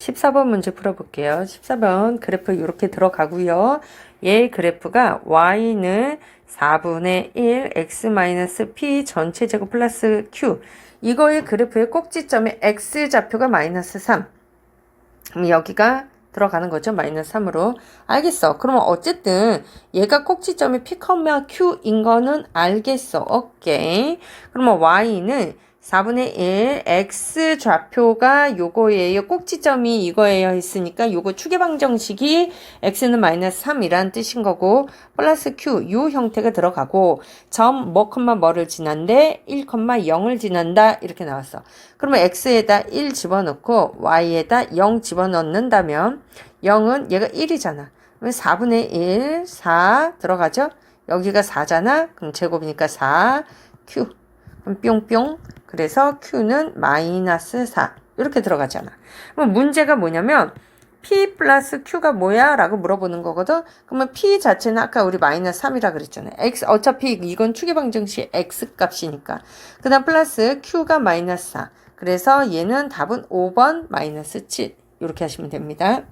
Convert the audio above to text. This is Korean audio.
14번 문제 풀어볼게요. 14번 그래프 이렇게 들어가고요. 얘 그래프가 y는 4분의 1 x-p 전체 제곱 플러스 q 이거의 그래프의 꼭지점이 x 좌표가 마이너스 3 그럼 여기가 들어가는 거죠. 마이너스 3으로. 알겠어. 그러면 어쨌든 얘가 꼭지점이 p, q인 거는 알겠어. 오케이. 그러면 y는 4분의 1 x 좌표가 요거예요. 꼭지점이 이거예요 했으니까 요거 추계방정식이 x는 마이너스 3이라는 뜻인 거고 플러스 q 요 형태가 들어가고 점 뭐 컴마 뭐를 지난데 1 컴마 0을 지난다 이렇게 나왔어. 그러면 x에다 1 집어넣고 y에다 0 집어넣는다면 0은 얘가 1이잖아. 그러면 4분의 1 4 들어가죠? 여기가 4잖아. 그럼 제곱이니까 4 q 그럼 뿅뿅. 그래서 Q는 마이너스 4. 이렇게 들어가잖아. 그럼 문제가 뭐냐면 P 플러스 Q가 뭐야? 라고 물어보는 거거든. 그러면 P 자체는 아까 우리 마이너스 3이라 그랬잖아요. X, 어차피 이건 추계방정식 X 값이니까. 그 다음 플러스 Q가 마이너스 4. 그래서 얘는 답은 5번 마이너스 7. 이렇게 하시면 됩니다.